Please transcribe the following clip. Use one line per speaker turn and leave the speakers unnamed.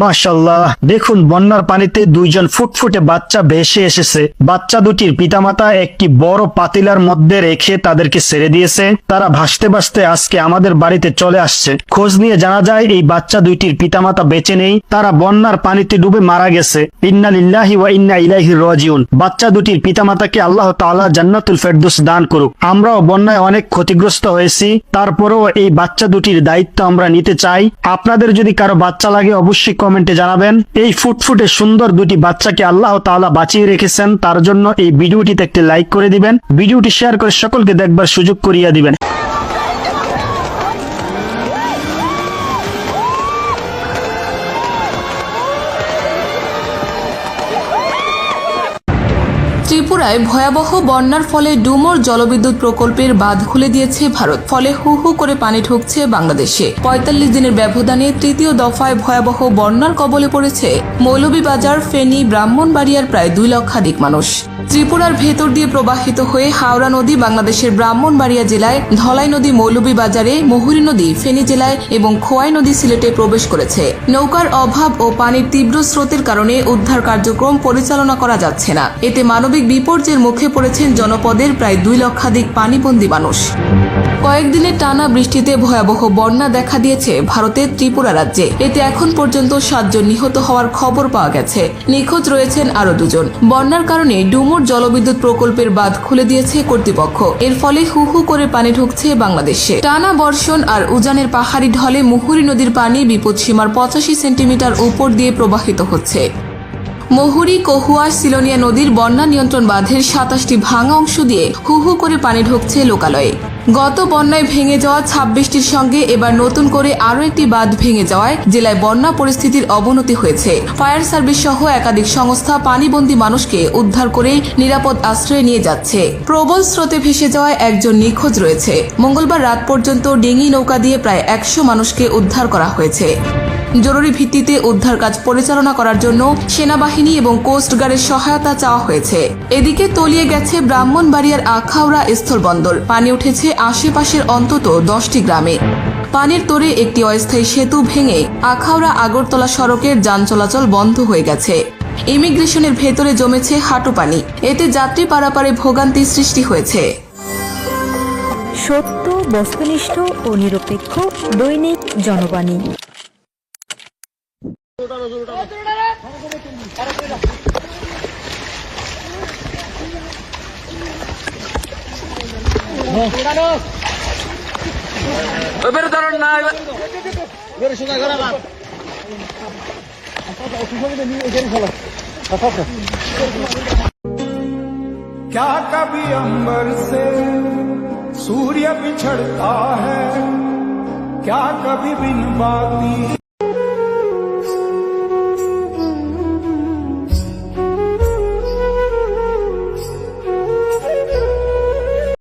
মাশাল্লাহ দেখুন বন্যার পানিতে দুইজন ফুটফুটে বাচ্চা ভেসে এসেছে। বাচ্চা দুটির পিতামাতা একটি বড় পাতিলার মধ্যে রেখে তাদেরকে ছেড়ে দিয়েছে। তারা ভাসতে ভাসতে আজকে আমাদের বাড়িতে চলে আসছে। খোঁজ নিয়ে জানা যায়, এই বাচ্চা দুইটির পিতামাতা বেঁচে নেই। তারা বন্যার পানিতে ডুবে মারা গেছে। ইন্না লিল্লাহি ওয়া ইন্না ইলাইহি রাজিউন। বাচ্চা দুটির পিতামাতাকে আল্লাহ তাআলা জান্নাতুল ফেরদৌস দান করুক। আমরাও বন্যায় অনেক ক্ষতিগ্রস্ত হয়েছি। তারপরেও এই বাচ্চা দুটির দায়িত্ব আমরা নিতে চাই। আপনাদের যদি কারও বাচ্চা লাগে, অবশ্যই কমেন্টে জানাবেন, এই ফুটফুটে সুন্দর দুটি বাচ্চাকে আল্লাহ তাআলা বাঁচিয়ে রেখেছেন, তার জন্য এই ভিডিওটিতে একটি লাইক করে দিবেন, ভিডিওটি শেয়ার করে সকলকে দেখবার সুযোগ করিয়া দিবেন।
ত্রিপুরায় ভয়াবহ বন্যার ফলে ডুমোর জলবিদ্যুৎ প্রকল্পের বাঁধ খুলে দিয়েছে ভারত। ফলে হু হু করে পানি ঢুকছে বাংলাদেশে। পঁয়তাল্লিশ দিনের ব্যবধানে তৃতীয় দফায় ভয়াবহ বন্যার কবলে পড়েছে মৌলভীবাজার, ফেনী, ব্রাহ্মণবাড়িয়ার প্রায় দুই লক্ষাধিক মানুষ। ত্রিপুরার ভেতর দিয়ে প্রবাহিত হয়ে হাওড়া নদী বাংলাদেশের ব্রাহ্মণবাড়িয়া জেলায় ধলাই নদী মৌলভীবাজারে মহুরী নদী, ফেনী জেলায় এবং খোয়াই নদী সিলেটে প্রবেশ করেছে। নৌকার অভাব ও পানির তীব্র স্রোতের কারণে উদ্ধার কার্যক্রম পরিচালনা করা যাচ্ছে না। এতে মানবিক বিপর্যয়ের মুখে পড়েছেন জনপদের প্রায় দুই লক্ষাধিক পানিবন্দী মানুষ। কয়েকদিনের টানা বৃষ্টিতে ভয়াবহ বন্যা দেখা দিয়েছে ভারতের ত্রিপুরা রাজ্যে। এতে এখন পর্যন্ত সাতজন নিহত হওয়ার খবর পাওয়া গেছে। নিখোঁজ রয়েছেন আরও দুজন। বন্যার কারণে ডুমুর জলবিদ্যুৎ প্রকল্পের বাঁধ খুলে দিয়েছে কর্তৃপক্ষ। এর ফলে হু হু করে পানি ঢুকছে বাংলাদেশে। টানা বর্ষণ আর উজানের পাহাড়ি ঢলে মুহুরী নদীর পানি বিপদসীমার পঁচাশি সেন্টিমিটার উপর দিয়ে প্রবাহিত হচ্ছে। মহুরি, কহুয়া, সিলোনিয়া নদীর বন্যা নিয়ন্ত্রণ বাঁধের সাতাশটি ভাঙা অংশ দিয়ে হু হু করে পানি ঢুকছে লোকালয়ে। গত বন্যায় ভেঙে যাওয়া ছাব্বিশটির সঙ্গে এবার নতুন করে আরও একটি বাঁধ ভেঙে যাওয়ায় জেলায় বন্যা পরিস্থিতির অবনতি হয়েছে। ফায়ার সার্ভিস সহ একাধিক সংস্থা পানিবন্দী মানুষকে উদ্ধার করে নিরাপদ আশ্রয় নিয়ে যাচ্ছে। প্রবল স্রোতে ভেসে যাওয়ায় একজন নিখোঁজ রয়েছে। মঙ্গলবার রাত পর্যন্ত ডিঙি নৌকা দিয়ে প্রায় একশো মানুষকে উদ্ধার করা হয়েছে। জরুরি ভিত্তিতে উদ্ধার কাজ পরিচালনা করার জন্য সেনাবাহিনী এবং কোস্টগার্ডের সহায়তা চাওয়া হয়েছে। এদিকে তলিয়ে গেছে ব্রাহ্মণবাড়িয়ার আখাউড়া স্থলবন্দর। পানি উঠেছে আশেপাশের অন্তত দশটি গ্রামে। পানির তোরে একটি অস্থায়ী সেতু ভেঙে আখাউড়া আগরতলা সড়কের যান চলাচল বন্ধ হয়ে গেছে। ইমিগ্রেশনের ভেতরে জমেছে হাঁটু পানি। এতে যাত্রী পারাপারে ভোগান্তি সৃষ্টি হয়েছে।
সত্য, বস্তুনিষ্ঠ ও নিরপেক্ষ দৈনিক জনবাণী।
এবারে ধরুন না
क्या कभी अंबर से सूर्य बिछड़ता है क्या कभी बिन बाती